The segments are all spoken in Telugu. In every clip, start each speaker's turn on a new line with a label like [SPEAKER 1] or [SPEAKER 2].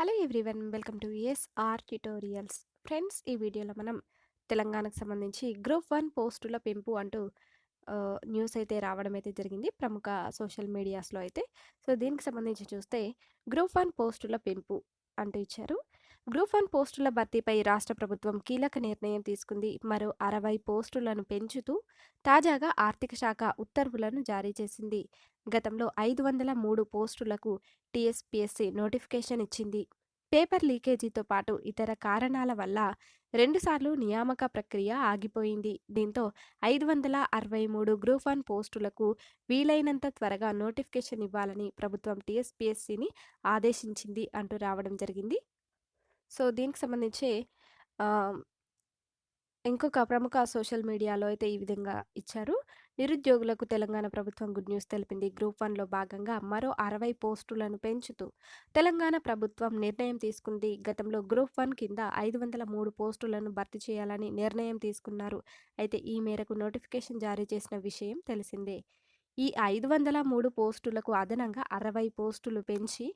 [SPEAKER 1] Hello everyone welcome to SR tutorials. Friends ఈ వీడియోలో మనం తెలంగాణకు సంబంధించి గ్రూప్ వన్ పోస్టుల పెంపు అంటూ న్యూస్ అయితే రావడం అయితే జరిగింది. ప్రముఖ సోషల్ మీడియాస్లో అయితే. సో దీనికి సంబంధించి చూస్తే గ్రూప్ వన్ పోస్టుల పెంపు అంటూ ఇచ్చారు. గ్రూప్ వన్ పోస్టుల భర్తీపై రాష్ట్ర ప్రభుత్వం కీలక నిర్ణయం తీసుకుంది. మరో అరవై పోస్టులను పెంచుతూ తాజాగా ఆర్థిక శాఖ ఉత్తర్వులను జారీ చేసింది. గతంలో ఐదు వందల మూడు పోస్టులకు టీఎస్పీఎస్సీ నోటిఫికేషన్ ఇచ్చింది. పేపర్ లీకేజీతో పాటు ఇతర కారణాల వల్ల రెండుసార్లు నియామక ప్రక్రియ ఆగిపోయింది. దీంతో ఐదు వందల అరవై మూడు గ్రూప్ వన్ పోస్టులకు వీలైనంత త్వరగా నోటిఫికేషన్ ఇవ్వాలని ప్రభుత్వం టీఎస్పీఎస్సీని ఆదేశించింది అంటూ రావడం జరిగింది. సో దీనికి సంబంధించి ఇంకొక ప్రముఖ సోషల్ మీడియాలో అయితే ఈ విధంగా ఇచ్చారు. నిరుద్యోగులకు తెలంగాణ ప్రభుత్వం గుడ్ న్యూస్ తెలిపింది. గ్రూప్ వన్లో భాగంగా మరో అరవై పోస్టులను పెంచుతూ తెలంగాణ ప్రభుత్వం నిర్ణయం తీసుకుంది. గతంలో గ్రూప్ వన్ కింద ఐదు వందల మూడు పోస్టులను భర్తీ చేయాలని నిర్ణయం తీసుకున్నారు. అయితే ఈ మేరకు నోటిఫికేషన్ జారీ చేసిన విషయం తెలిసిందే. ఈ ఐదు వందల మూడు పోస్టులకు అదనంగా అరవై పోస్టులు పెంచి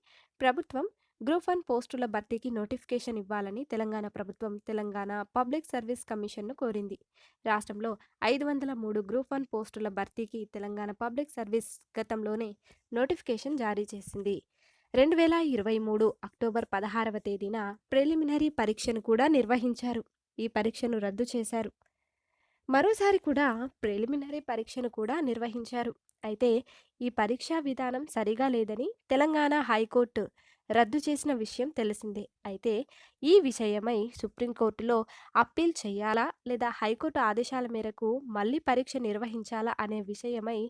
[SPEAKER 1] ప్రభుత్వం గ్రూప్ వన్ పోస్టుల భర్తీకి నోటిఫికేషన్ ఇవ్వాలని తెలంగాణ ప్రభుత్వం తెలంగాణ పబ్లిక్ సర్వీస్ కమిషన్ను కోరింది. రాష్ట్రంలో ఐదు వందల మూడు గ్రూప్ వన్ పోస్టుల భర్తీకి తెలంగాణ పబ్లిక్ సర్వీస్ గతంలోనే నోటిఫికేషన్ జారీ చేసింది. రెండు వేల ఇరవై మూడు అక్టోబర్ పదహారవ తేదీన ప్రిలిమినరీ పరీక్షను కూడా నిర్వహించారు. ఈ పరీక్షను రద్దు చేశారు. మరోసారి కూడా ప్రిలిమినరీ పరీక్షను కూడా నిర్వహించారు. అయితే ఈ పరీక్షా విధానం సరిగా లేదని తెలంగాణ హైకోర్టు రద్దు చేసిన విషయం తెలిసిందే. అయితే ఈ విషయమై సుప్రీంకోర్టులో అప్పీల్ చేయాలా లేదా హైకోర్టు ఆదేశాల మేరకు మళ్ళీ పరీక్ష నిర్వహించాలా అనే విషయమై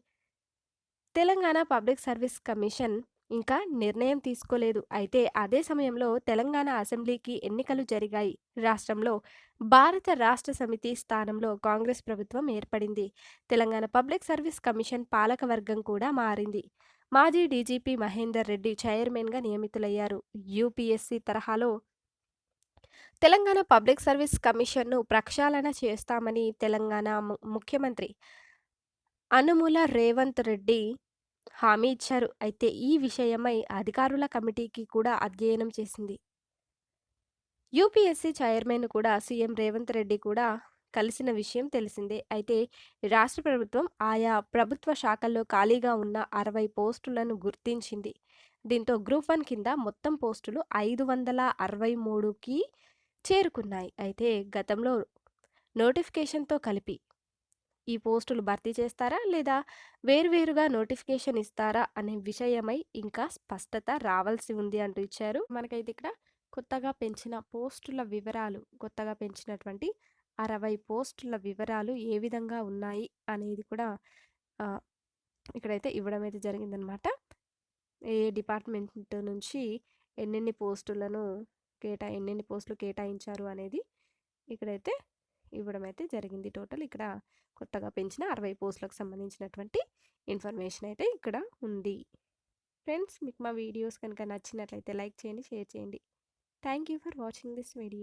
[SPEAKER 1] తెలంగాణ పబ్లిక్ సర్వీస్ కమిషన్ ఇంకా నిర్ణయం తీసుకోలేదు. అయితే అదే సమయంలో తెలంగాణ అసెంబ్లీకి ఎన్నికలు జరిగాయి. రాష్ట్రంలో భారత రాష్ట్ర సమితి స్థానంలో కాంగ్రెస్ ప్రభుత్వం ఏర్పడింది. తెలంగాణ పబ్లిక్ సర్వీస్ కమిషన్ పాలకవర్గం కూడా మారింది. మాజీ డీజీపీ మహేందర్ రెడ్డి చైర్మన్గా నియమితులయ్యారు. యూపీఎస్సీ తరహాలో తెలంగాణ పబ్లిక్ సర్వీస్ కమిషన్ను ప్రక్షాళన చేస్తామని తెలంగాణ ము- ముఖ్యమంత్రి అనుముల రేవంత్ రెడ్డి హామీ ఇచ్చారు. అయితే ఈ విషయమై అధికారుల కమిటీకి కూడా అధ్యయనం చేసింది. యూపీఎస్సీ చైర్మన్ కూడా సీఎం రేవంత్ రెడ్డి కూడా కలిసిన విషయం తెలిసిందే. అయితే రాష్ట్ర ప్రభుత్వం ఆయా ప్రభుత్వ శాఖల్లో ఖాళీగా ఉన్న అరవై పోస్టులను గుర్తించింది. దీంతో గ్రూప్ వన్ కింద మొత్తం పోస్టులు ఐదు వందల అరవై మూడుకి చేరుకున్నాయి. అయితే గతంలో నోటిఫికేషన్తో కలిపి ఈ పోస్టులు భర్తీ చేస్తారా? లేదా వేరువేరుగా నోటిఫికేషన్ ఇస్తారా? అనే విషయమై ఇంకా స్పష్టత రావాల్సి ఉంది అంటూ ఇచ్చారు. మనకైతే ఇక్కడ కొత్తగా పెంచిన పోస్టుల వివరాలు కొత్తగా పెంచినటువంటి అరవై పోస్టుల వివరాలు ఏ విధంగా ఉన్నాయి అనేది కూడా ఇక్కడైతే ఇవ్వడం అయితే జరిగిందనమాట ఏ డిపార్ట్మెంట్ నుంచి ఎన్నెన్ని పోస్టులను కేటా ఎన్నెన్ని పోస్టులు కేటాయించారు అనేది ఇక్కడైతే ఇవ్వడం అయితే జరిగింది. టోటల్ ఇక్కడ కొత్తగా పెంచిన అరవై పోస్టులకు సంబంధించినటువంటి ఇన్ఫర్మేషన్ అయితే ఇక్కడ ఉంది. ఫ్రెండ్స్ మీకు మా వీడియోస్ కనుక నచ్చినట్లయితే లైక్ చేయండి షేర్ చేయండి. Thank you for watching this video.